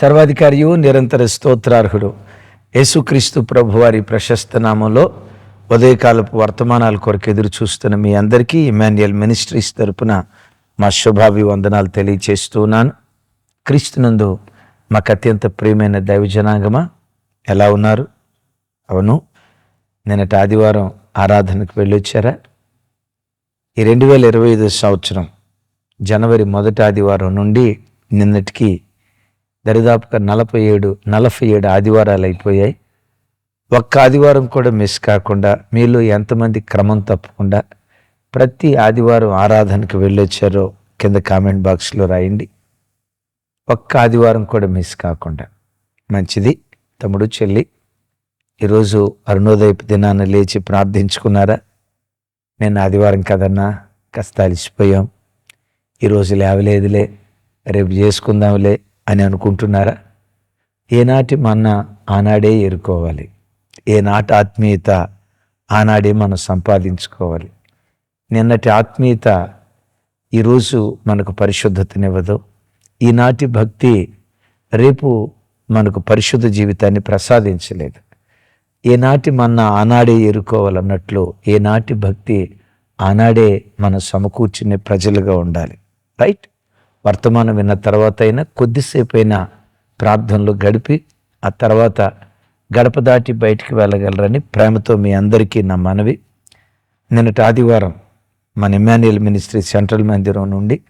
సర్వాధికారియు నిరంతర స్తోత్రార్హుడు. యేసుక్రీస్తు ప్రభువారి ప్రశస్త నామంలో ఉదయకాలపు వర్తమానాల కొరకు ఎదురు చూస్తున్న మీ అందరికీ ఇమాన్యుయల్ మినిస్ట్రీస్ తరపున మా శుభాభివందనాలు తెలియచేస్తున్నాను క్రీస్తునందు మాకు అత్యంత ప్రియమైన దైవజనాంగమా ఎలా ఉన్నారు? అవును. నిన్నటి ఆదివారం ఆరాధనకు వెళ్ళొచ్చారా? ఈ రెండు వేల ఇరవై ఐదు సంవత్సరం జనవరి మొదటి ఆదివారం నుండి నిన్నటికి దరిదాపుగా నలభై ఏడు నలభై ఏడు ఆదివారాలు అయిపోయాయి. ఒక్క ఆదివారం కూడా మిస్ కాకుండా మీలో ఎంతమంది క్రమం తప్పకుండా ప్రతి ఆదివారం ఆరాధనకు వెళ్ళొచ్చారో కింద కామెంట్ బాక్స్లో రాయండి. ఒక్క ఆదివారం కూడా మిస్ కాకుండా. మంచిది. తమ్ముడు చెల్లి ఈరోజు అరుణోదయపు దినాన్ని లేచి ప్రార్థించుకున్నారా? నేను ఆదివారం కదన్నా కాస్త అలిసిపోయాం. ఈరోజు లేవలేదులే. రేపు చేసుకుందాంలే. అని అనుకుంటున్నారా? ఏనాటి మన్న ఆనాడే ఎరుకోవాలి ఏనాటి ఆత్మీయత ఆనాడే మనం సంపాదించుకోవాలి. నిన్నటి ఆత్మీయత ఈరోజు మనకు పరిశుద్ధతనివ్వదు. ఈనాటి భక్తి రేపు మనకు పరిశుద్ధ జీవితాన్ని ప్రసాదించలేదు. ఏనాటి మన్న ఆనాడే ఎరుకోవాలన్నట్లు ఏనాటి భక్తి ఆనాడే మనం సమకూర్చునే ప్రజలుగా ఉండాలి. రైట్? వర్తమానం విన్న తర్వాత అయినా కొద్దిసేపు అయినా ప్రార్థనలు గడిపి ఆ తర్వాత గడప దాటి బయటికి వెళ్ళగలరని ప్రేమతో మీ అందరికీ నా మనవి. నిన్నటి ఆదివారం మన ఇమాన్యుయల్ మినిస్ట్రీ సెంట్రల్ మందిరం నుండి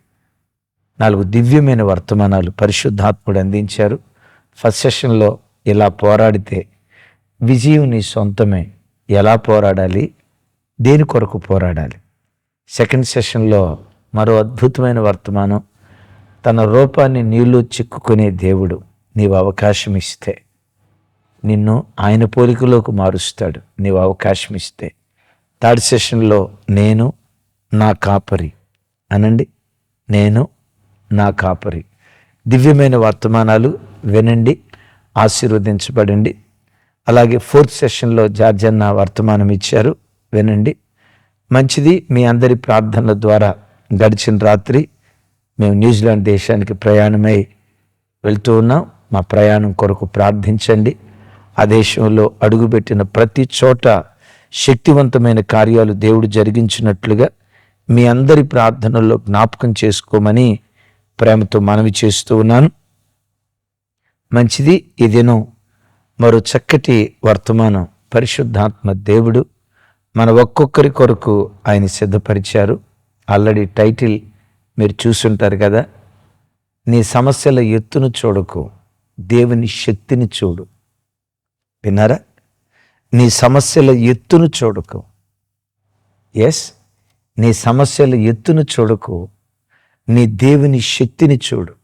నాలుగు దివ్యమైన వర్తమానాలు పరిశుద్ధాత్ముడు అందించారు. ఫస్ట్ సెషన్లో ఇలా పోరాడితే విజయం నీ సొంతమే ఎలా పోరాడాలి? దేని కొరకు పోరాడాలి? సెకండ్ సెషన్లో మరో అద్భుతమైన వర్తమానం తన రూపాన్ని నీళ్ళు చిక్కుకునే దేవుడు నీవు అవకాశం ఇస్తే నిన్ను ఆయన పోలికలోకి మారుస్తాడు. నీవు అవకాశం ఇస్తే థర్డ్ సెషన్లో నేను నా కాపరి. అనండి నేను నా కాపరి. దివ్యమైన వర్తమానాలు వినండి ఆశీర్వదించబడండి. అలాగే ఫోర్త్ సెషన్లో జార్జన్న వర్తమానం ఇచ్చారు వినండి. మంచిది మీ అందరి ప్రార్థనల ద్వారా గడిచిన రాత్రి మేము న్యూజిలాండ్ దేశానికి ప్రయాణమై వెళ్తూ ఉన్నాం. మా ప్రయాణం కొరకు ప్రార్థించండి. ఆ దేశంలో అడుగుపెట్టిన ప్రతి చోట శక్తివంతమైన కార్యాలు దేవుడు జరిగించినట్లుగా మీ అందరి ప్రార్థనల్లో జ్ఞాపకం చేసుకోమని ప్రేమతో మనవి చేస్తూ ఉన్నాను. మంచిది. ఈ దినం మరో చక్కటి వర్తమానం. పరిశుద్ధాత్మ దేవుడు మన ఒక్కొక్కరి కొరకు ఆయన సిద్ధపరిచారు. ఆల్రెడీ టైటిల్ మీరు చూసుంటారు కదా నీ సమస్యల ఎత్తును చూడకు దేవుని శక్తిని చూడు. విన్నారా? నీ సమస్యల ఎత్తును చూడకు. ఎస్ నీ సమస్యల ఎత్తును చూడకు నీ దేవుని శక్తిని చూడు.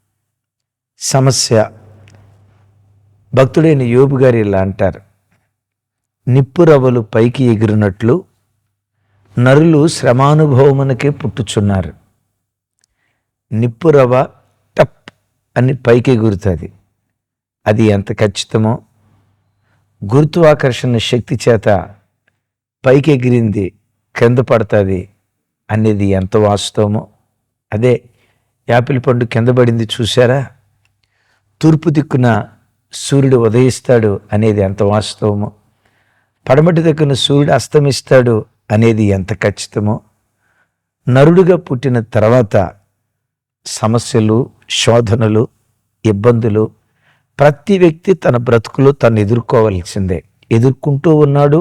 సమస్య. భక్తుడైన యోబు గారు ఇలా అంటారు నిప్పురవ్వలు పైకి ఎగిరినట్లు నరులు శ్రమానుభవమునకే పుట్టుచున్నారు. నిప్పు రవ్వ టప్ అని పైకి ఎగురుతుంది. అది ఎంత ఖచ్చితమో. గురుత్వాకర్షణ శక్తి చేత పైకి ఎగిరింది కింద పడుతుంది అనేది ఎంత వాస్తవమో. అదే యాపిల్ పండు కింద పడింది చూసారా తూర్పు దిక్కున సూర్యుడు ఉదయిస్తాడు అనేది ఎంత వాస్తవమో. పడమటి దిక్కున సూర్యుడు అస్తమిస్తాడు అనేది ఎంత ఖచ్చితమో. నరుడుగా పుట్టిన తర్వాత సమస్యలు శోధనలు ఇబ్బందులు ప్రతి వ్యక్తి తన బ్రతుకులో తను ఎదుర్కోవాల్సిందే. ఎదుర్కొంటూ ఉన్నాడు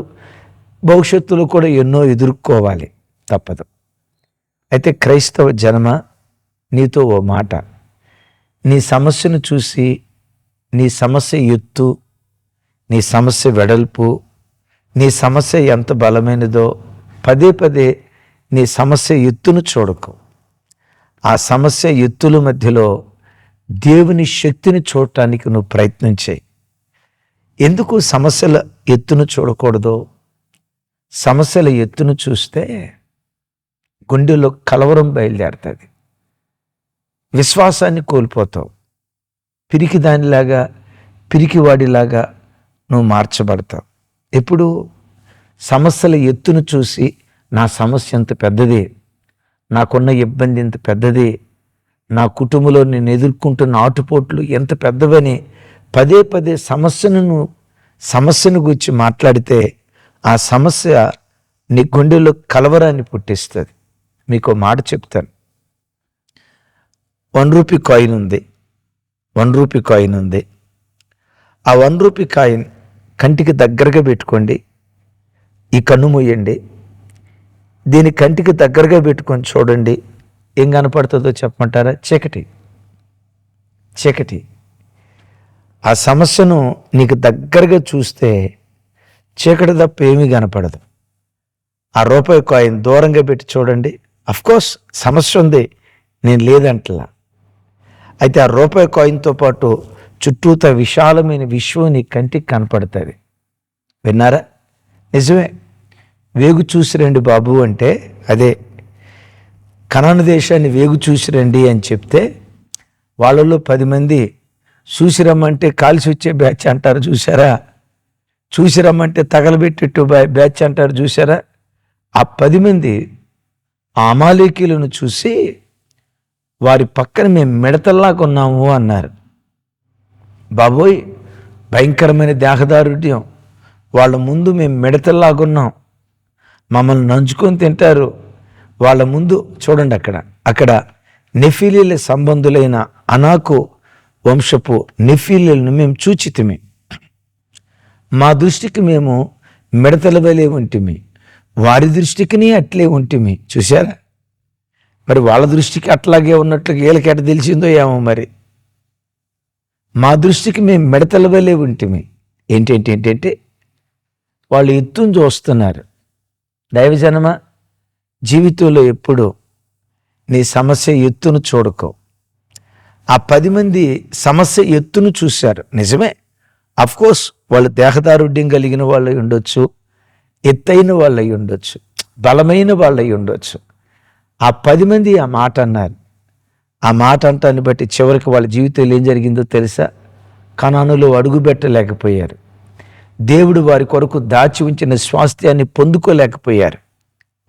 భవిష్యత్తులో కూడా ఎన్నో ఎదుర్కోవాలి తప్పదు. అయితే క్రైస్తవ జన్మ నీతో ఓ మాట. నీ సమస్యను చూసి నీ సమస్య ఎత్తు నీ సమస్య వెడల్పు నీ సమస్య ఎంత బలమైనదో పదే పదే నీ సమస్య ఎత్తును చూడకు. ఆ సమస్య ఎత్తుల మధ్యలో దేవుని శక్తిని చూడటానికి నువ్వు ప్రయత్నం చేయి. ఎందుకు సమస్యల ఎత్తును చూడకూడదు? సమస్యల ఎత్తును చూస్తే గుండెలో కలవరం బయలుదేరుతుంది. విశ్వాసాన్ని కోల్పోతావు. పిరికి దానిలాగా పిరికివాడిలాగా నువ్వు మార్చబడతావు. ఎప్పుడు? సమస్యల ఎత్తును చూసి నా సమస్య ఎంత పెద్దది? నాకున్న ఇబ్బంది ఇంత పెద్దది. నా కుటుంబంలో నేను ఎదుర్కొంటున్న ఆటుపోట్లు ఎంత పెద్దవని పదే పదే సమస్యను సమస్యను గురించి మాట్లాడితే ఆ సమస్య నీ గుండెలో కలవరాన్ని పుట్టిస్తుంది. మీకు మాట చెప్తాను. వన్ రూపీ కాయిన్ ఉంది. వన్ రూపీ కాయిన్ ఉంది. ఆ వన్ రూపీ కాయిన్ కంటికి దగ్గరగా పెట్టుకోండి. ఈ కన్ను మూయండి. దీని కంటికి దగ్గరగా పెట్టుకొని చూడండి. ఏం కనపడుతుందో చెప్పమంటారా? చీకటి. చీకటి. ఆ సమస్యను నీకు దగ్గరగా చూస్తే చీకటి తప్ప ఏమీ కనపడదు. ఆ రూపాయి కాయిన్ దూరంగా పెట్టి చూడండి. కోర్స్ సమస్య ఉంది. నేను లేదంటలా. అయితే ఆ రూపాయి కాయిన్తో పాటు చుట్టూత విశాలమైన విశ్వం నీ కంటికి కనపడుతుంది. విన్నారా? నిజమే. వేగు చూసి రండి బాబు అంటే అదే కనాను దేశాన్ని వేగు చూసి రండి అని చెప్తే వాళ్ళలో పది మంది చూసి రమ్మంటే కాల్చి వచ్చే బ్యాచ్ అంటారు చూసారా? చూసి రమ్మంటే తగలబెట్టేట్టు బ్యాచ్ అంటారు చూసారా? ఆ పది మంది ఆ అమాలేకీలను చూసి వారి పక్కన మేము మిడతల్లాగా ఉన్నాము అన్నారు. బాబోయ్ భయంకరమైన దేహదారుఢ్యం. వాళ్ళ ముందు మేము మిడతల్లాగున్నాం మమ్మల్ని నంచుకొని తింటారు. వాళ్ళ ముందు చూడండి అక్కడ. అక్కడ నెఫీలీల సంబంధులైన అనాకు వంశపు నెఫీలీలను మేము చూచితిమి. మా దృష్టికి మేము మిడతల వలే ఉంటిమి. వారి దృష్టికిని అట్లే ఉంటిమి. చూసారా మరి వాళ్ళ దృష్టికి అట్లాగే ఉన్నట్లు వీళ్ళకి తెలిసిందో ఏమో మరి. మా దృష్టికి మేము మిడతల వలే ఉంటిమి. ఏంటంటే ఏంటంటే వాళ్ళు ఎత్తును చూస్తున్నారు. దైవజనమా? జీవితంలో ఎప్పుడు నీ సమస్య ఎత్తును చూడకో. ఆ పది మంది సమస్య ఎత్తును చూశారు. నిజమే. కోర్స్ వాళ్ళు దేహదారుఢ్యం కలిగిన వాళ్ళు ఉండొచ్చు. ఎత్తైన వాళ్ళు అయి ఉండొచ్చు. బలమైన వాళ్ళు అయి ఉండొచ్చు. ఆ పది మంది ఆ మాట అన్నారు. ఆ మాట అంటాన్ని బట్టి చివరికి వాళ్ళ జీవితంలో ఏం జరిగిందో తెలుసా? కణానులు అడుగుపెట్టలేకపోయారు దేవుడు వారి కొరకు దాచి ఉంచిన స్వాస్థ్యాన్ని పొందుకోలేకపోయారు.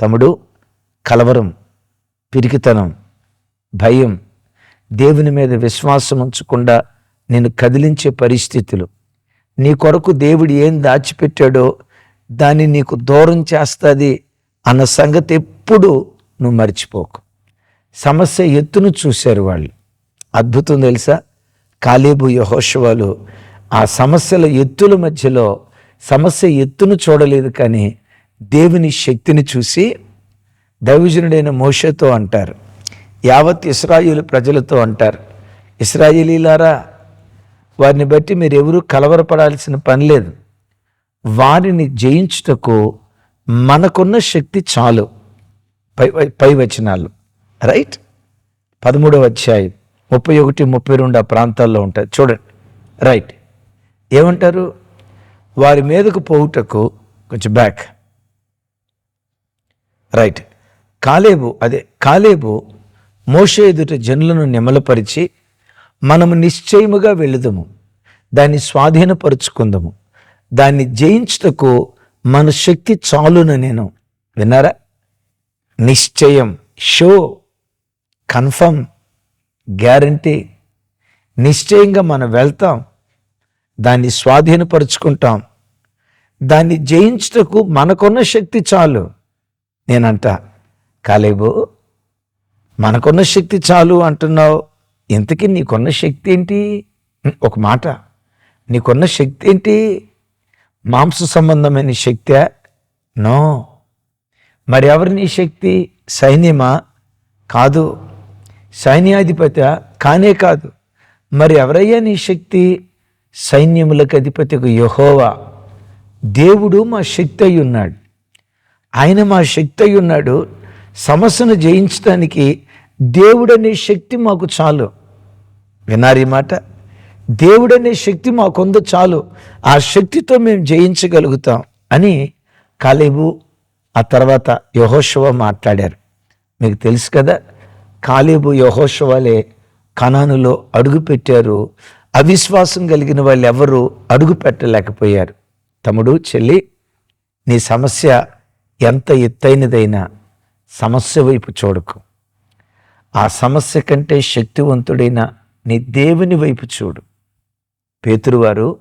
తమ్ముడు కలవరం పిరికితనం భయం దేవుని మీద విశ్వాసం ఉంచకుండా నేను కదిలించే పరిస్థితులు. నీ కొరకు దేవుడు ఏం దాచిపెట్టాడో దాన్ని నీకు దూరం చేస్తుంది అన్న సంగతి ఎప్పుడు నువ్వు మర్చిపోకు. సమస్య ఎత్తును చూశారు వాళ్ళు. అద్భుతం తెలుసా? కాలేబు యహోషవాలు ఆ సమస్యల ఎత్తుల మధ్యలో సమస్య ఎత్తును చూడలేదు కానీ దేవుని శక్తిని చూసి దైవజనుడైన మోషతో అంటారు. యావత్ ఇస్రాయిల్ ప్రజలతో అంటారు. ఇస్రాయిలీలారా వారిని బట్టి మీరెవరూ కలవరపడాల్సిన పని లేదు. వారిని జయించుటకు మనకున్న శక్తి చాలు. పై పై వచనాలు. రైట్? పదమూడవ అధ్యాయం ముప్పై ఒకటి ముప్పై రెండు ఆ ప్రాంతాల్లో ఉంటాయి. చూడండి. రైట్? ఏమంటారు? వారి మీదకు పోవుటకు కొంచెం బ్యాక్ రైట్ కాలేబు అదే కాలేబు మోషే ఎదుట జనులను నిమలపరిచి మనము నిశ్చయముగా వెళుదము దాన్ని స్వాధీనపరుచుకుందాము. దాన్ని జయించుటకు మన శక్తి చాలున నేను. విన్నారా? నిశ్చయం. షో. కన్ఫర్మ్. గ్యారంటీ. నిశ్చయంగా మనం వెళ్తాం. దాన్ని స్వాధీనపరుచుకుంటాం. దాన్ని జయించుటకు మనకున్న శక్తి చాలు నేనంట. కాలేబు మనకున్న శక్తి చాలు అంటున్నావు. ఇంతకీ నీకున్న శక్తి ఏంటి? ఒక మాట. నీకున్న శక్తి ఏంటి? మాంస సంబంధమైన శక్తి? నో. మరి ఎవరి నీ శక్తి? సైన్యమా? కాదు. సైన్యాధిపతి కానే కాదు. మరి ఎవరయ్యా నీ శక్తి? సైన్యములకు అధిపతికి యహోవా. దేవుడు మా శక్తి అయి ఉన్నాడు ఆయన మా శక్తి అయి ఉన్నాడు సమస్యను జయించడానికి దేవుడనే శక్తి మాకు చాలు. విన్నారు ఈ మాట. దేవుడనే శక్తి మాకుందో చాలు. ఆ శక్తితో మేము జయించగలుగుతాం అని కాలేబు ఆ తర్వాత యహోశవ మాట్లాడారు. మీకు తెలుసు కదా కాలేబు యహోశవాలే కణానులో అడుగుపెట్టారు. అవిశ్వాసం కలిగిన వాళ్ళు ఎవరు అడుగు పెట్టలేకపోయారు. తమ్ముడు చెల్లి నీ సమస్య ఎంత ఎత్తైనదైనా సమస్య వైపు చూడకు. ఆ సమస్య కంటే శక్తివంతుడైన నీ దేవుని వైపు చూడు. పేతురువారు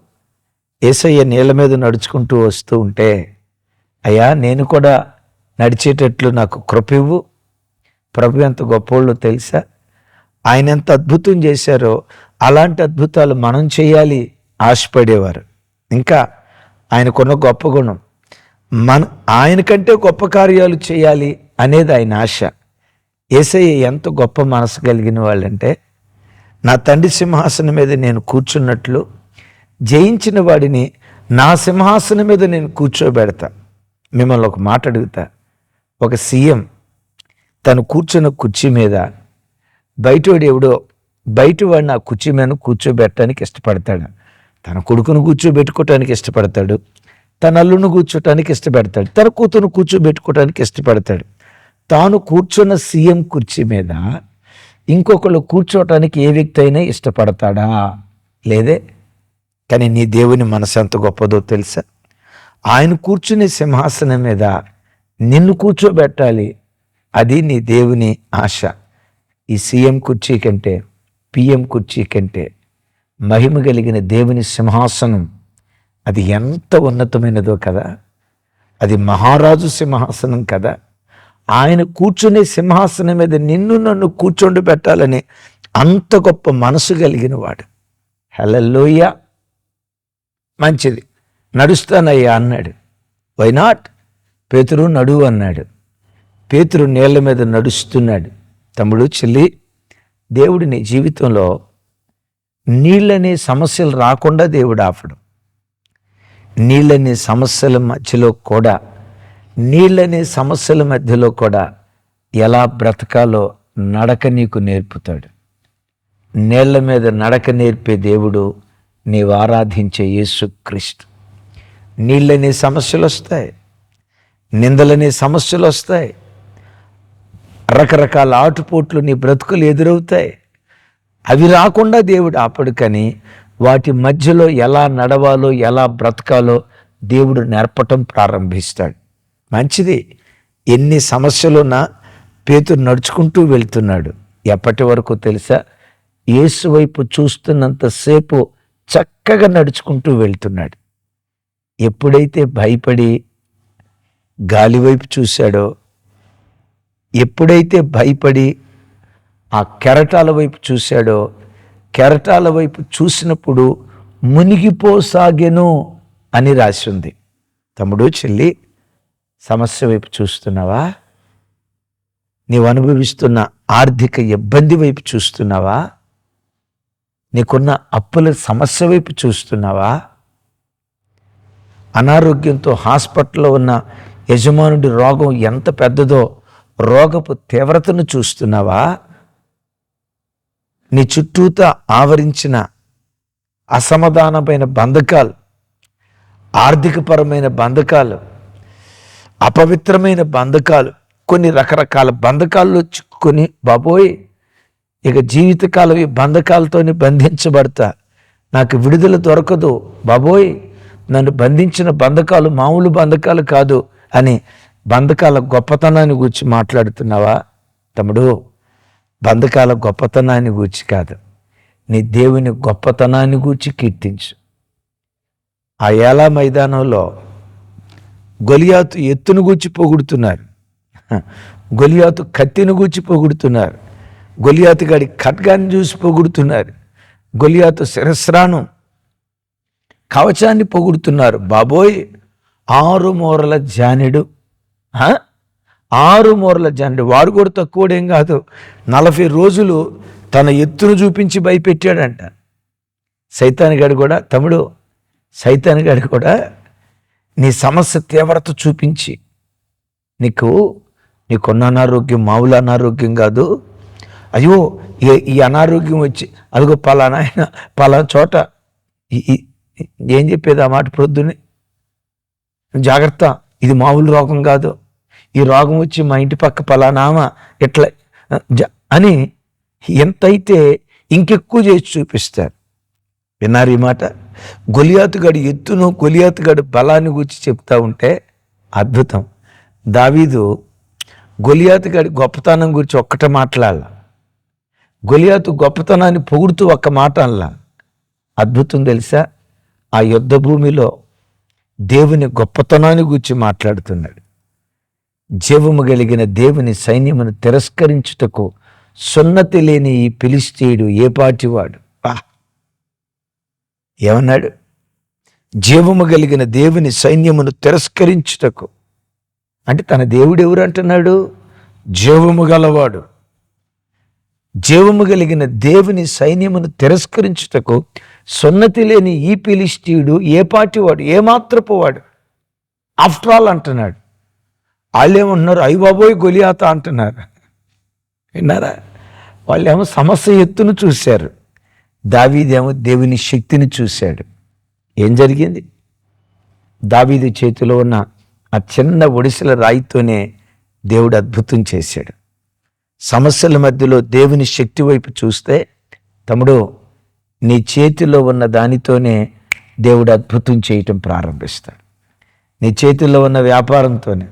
ఏసయ్య నీళ్ళ మీద నడుచుకుంటూ వస్తూ ఉంటే అయ్యా నేను కూడా నడిచేటట్లు నాకు కృపివ్వు ప్రభు ఎంత గొప్పోళ్ళు తెలుసా? ఆయన ఎంత అద్భుతం చేశారో అలాంటి అద్భుతాలు మనం చేయాలి ఆశపడేవారు. ఇంకా ఆయనకున్న గొప్ప గుణం. మన ఆయన కంటే గొప్ప కార్యాలు చేయాలి అనేది ఆయన ఆశ. ఏసయ్య ఎంత గొప్ప మనసు కలిగిన వాళ్ళంటే నా తండ్రి సింహాసనం మీద నేను కూర్చున్నట్లు జయించిన వాడిని నా సింహాసనం మీద నేను కూర్చోబెడతా. మిమ్మల్ని ఒక మాట అడుగుతా. ఒక సీఎం తను కూర్చున్న కుర్చీ మీద బయటోడు ఎవడో బయట వాడిని ఆ కుర్చీ మీద కూర్చోబెట్టడానికి ఇష్టపడతాడు. తన కొడుకును కూర్చోబెట్టుకోవటానికి ఇష్టపడతాడు. తన అల్లును కూర్చోటానికి ఇష్టపడతాడు. తన కూతురు కూర్చోబెట్టుకోవటానికి ఇష్టపడతాడు. తాను కూర్చున్న సీఎం కుర్చీ మీద ఇంకొకళ్ళు కూర్చోటానికి ఏ వ్యక్తి అయినా ఇష్టపడతాడా? లేదే? కానీ నీ దేవుని మనసు ఎంత గొప్పదో తెలుసా? ఆయన కూర్చునే సింహాసనం మీద నిన్ను కూర్చోబెట్టాలి. అది నీ దేవుని ఆశ. ఈ సీఎం కుర్చీ కంటే పిఎం కుర్చీ కంటే మహిమ కలిగిన దేవుని సింహాసనం అది ఎంత ఉన్నతమైనదో కదా. అది మహారాజు సింహాసనం కదా. ఆయన కూర్చునే సింహాసనం మీద నిన్ను నన్ను కూర్చోండి పెట్టాలని అంత గొప్ప మనసు కలిగిన వాడు హెలల్లోయ. మంచిది. నడుస్తానయ్యా అన్నాడు. వై నాట్ పేతురు నడువు అన్నాడు. పేతురు నీళ్ళ మీద నడుస్తున్నాడు. తమ్ముడు చెల్లి దేవుడి నీ జీవితంలో నీళ్ళనే సమస్యలు రాకుండా దేవుడు ఆపడం. నీళ్ళనే సమస్యల మధ్యలో కూడా నీళ్ళనే సమస్యల మధ్యలో కూడా ఎలా బ్రతకాలో నడక నీకు నేర్పుతాడు. నీళ్ళ మీద నడక నేర్పే దేవుడు నీవు ఆరాధించే యేసు క్రీస్తు. నీళ్ళనే సమస్యలు వస్తాయి. నిందలనే సమస్యలు వస్తాయి. రకరకాల ఆటుపోట్లు నీ బ్రతుకులు ఎదురవుతాయి. అవి రాకుండా దేవుడు ఆపడు కానీ వాటి మధ్యలో ఎలా నడవాలో ఎలా బ్రతకాలో దేవుడు నేర్పటం ప్రారంభిస్తాడు. మంచిది. ఎన్ని సమస్యలున్నా పేతురు నడుచుకుంటూ వెళ్తున్నాడు. ఎప్పటి వరకు తెలుసా? యేసు వైపు చూస్తున్నంతసేపు చక్కగా నడుచుకుంటూ వెళ్తున్నాడు. ఎప్పుడైతే భయపడి గాలి వైపు చూశాడో ఎప్పుడైతే భయపడి ఆ కెరటాల వైపు చూశాడో కెరటాల వైపు చూసినప్పుడు మునిగిపోసాగెను అని రాసి ఉంది. తమ్ముడు చెల్లి సమస్య వైపు చూస్తున్నావా? నీవు అనుభవిస్తున్న ఆర్థిక ఇబ్బంది వైపు చూస్తున్నావా? నీకున్న అప్పుల సమస్య వైపు చూస్తున్నావా? అనారోగ్యంతో హాస్పిటల్లో ఉన్న యజమానుడి రోగం ఎంత పెద్దదో రోగపు తీవ్రతను చూస్తున్నావా? నీ చుట్టూతా ఆవరించిన అసమాధానమైన బంధకాలు ఆర్థికపరమైన బంధకాలు అపవిత్రమైన బంధకాలు కొన్ని రకరకాల బంధకాల్లో చిక్కుకొని బాబోయ్ ఇక జీవితకాలం ఈ బంధకాలతోని బంధించబడతా. నాకు విడుదల దొరకదు. బాబోయ్ నన్ను బంధించిన బంధకాలు మామూలు బంధకాలు కాదు అని బంధకాల గొప్పతనాన్ని గురించి మాట్లాడుతున్నావా? తమ్ముడు బంధకాల గొప్పతనాన్ని గూర్చి కాదు. నీ దేవుని గొప్పతనాన్ని గూర్చి కీర్తించు. ఆ ఏలా మైదానంలో గొలియాతు ఎత్తును గూర్చి పొగుడుతున్నారు. గొలియాతు కత్తిని గూర్చి పొగుడుతున్నారు. గొలియాతు గాడి ఖడ్గాన్ని చూసి పొగుడుతున్నారు. గొలియాతు శిరస్రాను కవచాన్ని పొగుడుతున్నారు. బాబోయ్ ఆరు మూరల జానెడు. ఆరు మూరల జానెడు. వాడు కూడా తక్కువడేం కాదు. నలభై రోజులు తన ఎత్తును చూపించి భయపెట్టాడంట. సైతానిగాడు కూడా తమ్ముడు సైతానిగాడు కూడా నీ సమస్య తీవ్రత చూపించి నీకు నీకున్న అనారోగ్యం మామూలు అనారోగ్యం కాదు. అయ్యో ఈ- ఈ అనారోగ్యం వచ్చి అదిగో పలానా ఆయన పలానా చోట ఏం చెప్పేది ఆ మాట ప్రొద్దునే జాగ్రత్త ఇది మామూలు రోగం కాదు. ఈ రోగం వచ్చి మా ఇంటి పక్క పలానామా ఇట్లా జ- అని ఎంతైతే ఇంకెక్కువ చేసి చూపిస్తారు. విన్నారు ఈ మాట? గొలియాతుగాడి ఎత్తును గొలియాతుగాడి బలాన్ని గురించి చెప్తా ఉంటే అద్భుతం. దావీదు గొలియాతుగాడి గొప్పతనం గురించి ఒక్కటే మాట్లాడాల. గొలియాతు గొప్పతనాన్ని పొగుడుతూ ఒక్క మాట అనలా. అద్భుతం తెలుసా? ఆ యుద్ధ భూమిలో దేవుని గొప్పతనాన్ని గురించి మాట్లాడుతున్నాడు. జీవము కలిగిన దేవుని సైన్యమును తిరస్కరించుటకు సున్నతి లేని ఈ పిలిస్తీయుడు ఏ పాటివాడు? పా ఏమన్నాడు? జీవము కలిగిన దేవుని సైన్యమును తిరస్కరించుటకు. అంటే తన దేవుడు ఎవరు అంటున్నాడు? జీవము గలవాడు. జీవము కలిగిన దేవుని సైన్యమును తిరస్కరించుటకు సున్నతి లేని ఈ పిలిస్తీయుడు ఏ పాటివాడు? ఏ మాత్రపు వాడు? ఆఫ్టర్ ఆల్ అంటున్నాడు. వాళ్ళేమంటున్నారు? అయ్యి బాబోయ్ గొలియాత అంటున్నారు. విన్నారా? వాళ్ళేమో సమస్య ఎత్తును చూశారు. దావీదేమో దేవుని శక్తిని చూశాడు. ఏం జరిగింది? దావీదు చేతిలో ఉన్న ఆ చిన్న ఒడిసెల రాయితోనే దేవుడు అద్భుతం చేశాడు. సమస్యల మధ్యలో దేవుని శక్తి వైపు చూస్తే తమ్ముడు నీ చేతిలో ఉన్న దానితోనే దేవుడు అద్భుతం చేయటం ప్రారంభిస్తాడు. నీ చేతిలో ఉన్న వ్యాపారంతోనే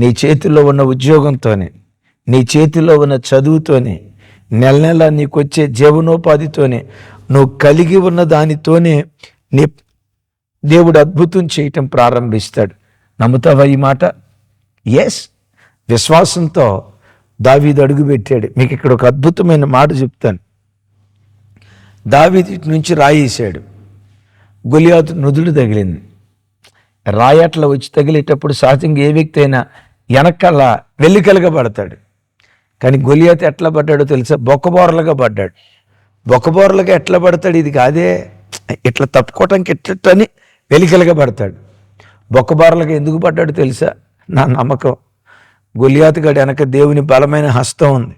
నీ చేతిలో ఉన్న ఉద్యోగంతోనే నీ చేతిలో ఉన్న చదువుతోనే నెల నెల నీకు వచ్చే జీవనోపాధితోనే నువ్వు కలిగి ఉన్న దానితోనే నీ దేవుడు అద్భుతం చేయటం ప్రారంభిస్తాడు. నమ్ముతావా ఈ మాట? ఎస్ విశ్వాసంతో దావీదు అడుగుపెట్టాడు మీకు ఇక్కడ ఒక అద్భుతమైన మాట చెప్తాను. దావీది నుంచి రాయేశాడు. గొలియాతు నుదుడు తగిలింది. రాయి అట్లా వచ్చి తగిలేటప్పుడు సహజంగా ఏ వ్యక్తి అయినా వెనకల్లా వెల్లికలుగా పడతాడు. కానీ గొలియాత ఎట్లా పడ్డాడో తెలుసా? బొక్కబోరలుగా పడ్డాడు. బొక్కబోరలుగా ఎట్లా పడతాడు? ఇది కాదే. ఇట్లా తప్పుకోవటానికి ఎట్లని వెలికలుగా పడతాడు. బొక్కబోరలుగా ఎందుకు పడ్డాడు తెలుసా? నా నమ్మకం. గొలియాతు వెనక దేవుని బలమైన హస్తం ఉంది.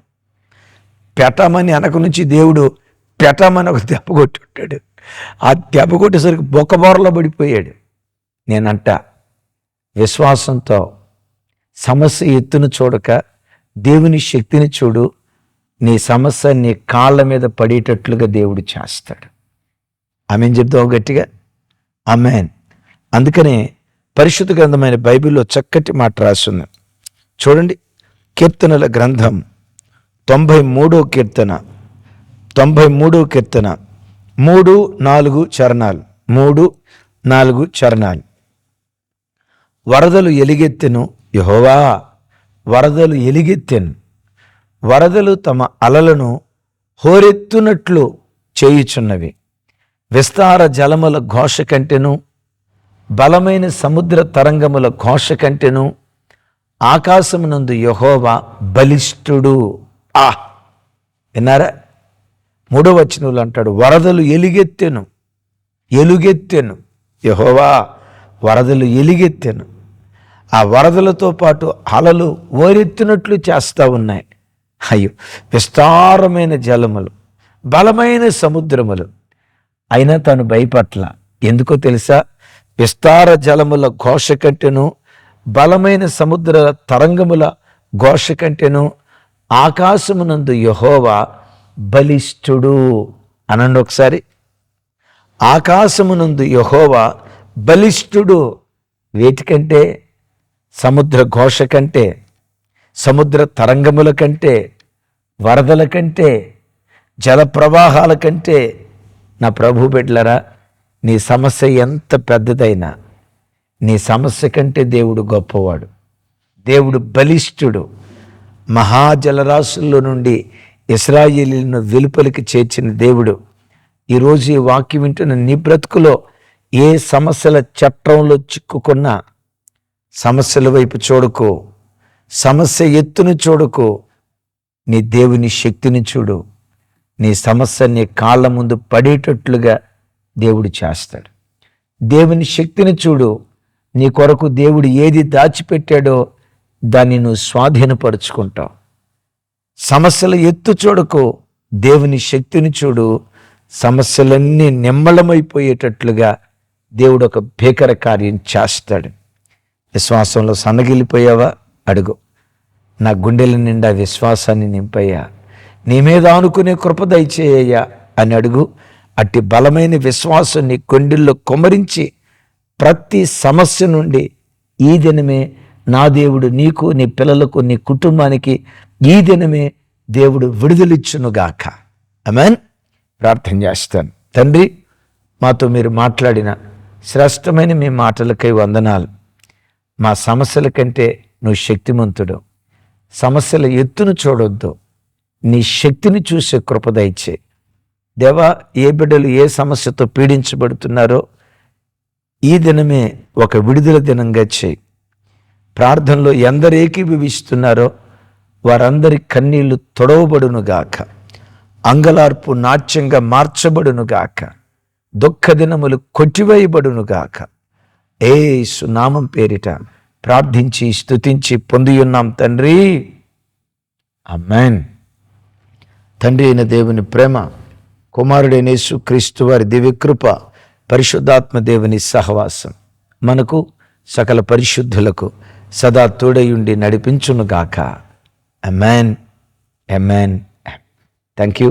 పెట్టమని వెనక నుంచి దేవుడు పెట్టమని ఒక దెబ్బ కొట్టుంటాడు ఆ దెబ్బ కొట్టేసరికి బొక్కబోరలో పడిపోయాడు. నేనంట విశ్వాసంతో సమస్య ఎత్తును చూడక దేవుని శక్తిని చూడు. నీ సమస్య నీ కాళ్ళ మీద పడేటట్లుగా దేవుడు చేస్తాడు. ఆమెన్ చెప్తావు గట్టిగా? అమెన్ అందుకనే పరిశుద్ధ గ్రంథమైన బైబిల్లో చక్కటి మాట రాస్తుంది చూడండి కీర్తనల గ్రంథం తొంభై మూడో కీర్తన తొంభై మూడో కీర్తన మూడు నాలుగు చరణాలు మూడు నాలుగు చరణాలు. వరదలు ఎలిగెత్తెను యహోవా వరదలు ఎలిగెత్తెను. వరదలు తమ అలలను హోరెత్తునట్లు చేయుచున్నవి. విస్తార జలముల ఘోష కంటెను బలమైన సముద్ర తరంగముల ఘోష కంటెను ఆకాశమునందు యహోవా బలిష్ఠుడు ఆ! విన్నారా? మూడో వచనంలో అంటాడు వరదలు ఎలుగెత్తెను ఎలుగెత్తెను. యహోవా వరదలు ఎలుగెత్తెను. ఆ వరదలతో పాటు అలలు ఓరెత్తినట్లు చేస్తూ ఉన్నాయి. అయ్యో విస్తారమైన జలములు బలమైన సముద్రములు. అయినా తను భయపట్ల. ఎందుకో తెలుసా? విస్తార జలముల ఘోష కంటెను బలమైన సముద్ర తరంగముల ఘోష కంటెను ఆకాశమునందు యహోవా బలిష్ఠుడు అనండి ఒకసారి. ఆకాశమునందు యహోవా బలిష్ఠుడు వేటికంటే సముద్ర ఘోష కంటే సముద్ర తరంగముల కంటే వరదల కంటే జల ప్రవాహాల కంటే నా ప్రభు బిడ్డలరా నీ సమస్య ఎంత పెద్దదైనా నీ సమస్య కంటే దేవుడు గొప్పవాడు. దేవుడు బలిష్ఠుడు మహాజలరాశుల్లో నుండి ఇస్రాయిలీలను వెలుపలికి చేర్చిన దేవుడు. ఈరోజు ఈ వాక్యం వింటున్న నీ బ్రతుకులో ఏ సమస్యల చట్టంలో చిక్కుకున్నా సమస్యల వైపు చూడకు. సమస్య ఎత్తును చూడకు. నీ దేవుని శక్తిని చూడు. నీ సమస్య నీ కాళ్ళ ముందు పడేటట్లుగా దేవుడు చేస్తాడు. దేవుని శక్తిని చూడు. నీ కొరకు దేవుడు ఏది దాచిపెట్టాడో దాన్ని నువ్వు స్వాధీనపరుచుకుంటావు. సమస్యల ఎత్తు చూడకు. దేవుని శక్తిని చూడు. సమస్యలన్నీ నిమ్మలమైపోయేటట్లుగా దేవుడు ఒక భీకర కార్యం చేస్తాడు. విశ్వాసంలో సన్నగిలిపోయావా అడుగు. నా గుండెల నిండా విశ్వాసాన్ని నింపయ్యా. నీ మీద ఆనుకునే కృప దయచేయ్యా అని అడుగు. అట్టి బలమైన విశ్వాసం నీ గుండెల్లో కుమరించి ప్రతి సమస్య నుండి ఈ దినమే నా దేవుడు నీకు నీ పిల్లలకు నీ కుటుంబానికి ఈ దినమే దేవుడు విడుదలిచ్చునుగాక. అమెన్ ప్రార్థన చేస్తాను. తండ్రి మాతో మీరు మాట్లాడిన శ్రేష్టమైన మీ మాటలకై వందనాలు. మా సమస్యల కంటే నువ్వు శక్తిమంతుడు. సమస్యల ఎత్తును చూడొద్దు. నీ శక్తిని చూసే కృపదయచే దేవా ఏ బిడ్డలు ఏ సమస్యతో పీడించబడుతున్నారో ఈ దినమే ఒక విడుదల దినంగా చేయి. ప్రార్థనలో ఎందరు ఏకీభవిస్తున్నారో వారందరి కన్నీళ్ళు తొడవబడునుగాక. అంగలార్పు నాట్యంగా మార్చబడునుగాక. దుఃఖ దినములు కొట్టివేయబడునుగాక. ఏ సునామం పేరిట ప్రార్థించి స్తుతించి పొందియున్నాం తండ్రి. అమ్మాన్ తండ్రి అయిన దేవుని ప్రేమ కుమారుడైన యేసు క్రీస్తు వారి దివ్యకృప పరిశుద్ధాత్మ దేవుని సహవాసం మనకు సకల పరిశుద్ధులకు సదా తోడయుండి నడిపించునుగాక. Amen amen thank you